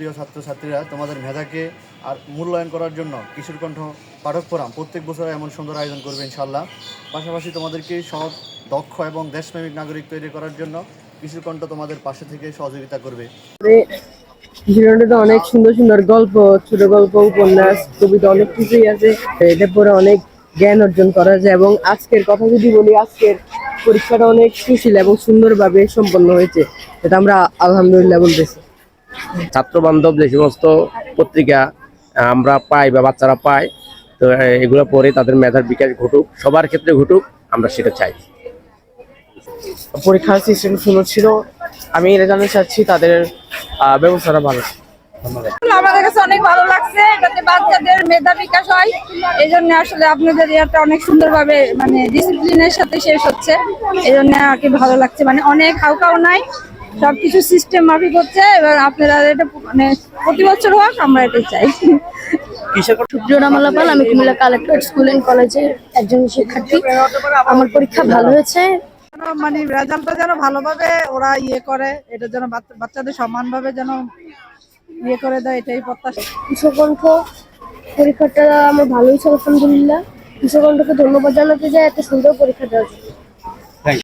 প্রিয় ছাত্রছাত্রীরা, তোমাদের মেধাকে আর মূল্যায়ন করার জন্য কিশোরকণ্ঠ পাঠক ফোরাম প্রত্যেক বছর এমন সুন্দর আয়োজন করবে ইনশাল্লাহ পাশাপাশি তোমাদেরকে সৎ, দক্ষ এবং দেশপ্রেমিক নাগরিক তৈরি করার জন্য কিশোরকণ্ঠ তোমাদের পাশে থেকে সহযোগিতা করবে। জীবনটাতে অনেক সুন্দর সুন্দর গল্প, ছোট গল্প, উপন্যাস, কবিতা, অনেক কিছুই আছে। এটা পরে অনেক জ্ঞান অর্জন করা যায় এবং আজকের কথা যদি বলি, আজকের পরীক্ষাটা অনেক সুশীল এবং সুন্দরভাবে সম্পন্ন হয়েছে। এটা আমরা আলহামদুলিল্লাহ বলতেছি। ছাত্র বান্ধব যে সমস্ত পত্রিকা আমরা পাই বা বাচ্চারা পায় তো এগুলো পড়ে তাদের মেধার বিকাশ ঘটুক সবার ক্ষেত্রে ঘটুক আমরা সেটা চাই। পরীক্ষার সিস্টেম সুন্দর ছিল আমি এটা জানতে চাচ্ছি তাদের আহ, ব্যবস্থাটা ভালো আমাদের কাছে অনেক ভালো লাগছে এটাতে বাচ্চাদের মেধা বিকাশ হয়। এই জন্য আসলে আপনাদের ইয়াটা অনেক সুন্দরভাবে মানে ডিসিপ্লিনের সাথে শেষ হচ্ছে। এই জন্য আর কি ভালো লাগছে মানে অনেক হাউকাও নাই। সবকিছু সিস্টেম মাফিক হচ্ছে এবার আপনারা এটা মানে প্রতি বছর হোক আমরা এটা চাই। সুপ্রিয় রামালা পাল আমি কুমিল্লা কালেক্টরেট স্কুল এন্ড কলেজের একজন শিক্ষার্থী। আমার পরীক্ষা ভালো হয়েছে। মানে রেজাল্টটা যেন ভালোভাবে ওরা ইয়ে করে এটা যেন বাচ্চা- বাচ্চাদের সমানভাবে যেন ইয়ে করে দেয় এটাই প্রত্যাশা। কৃষকণ্ঠ পরীক্ষাটা আমার ভালোই হয়েছে আলহামদুলিল্লাহ। কৃষকণ্ঠকে ধন্যবাদ জানাতে যায় এত সুন্দর পরীক্ষা দেওয়ার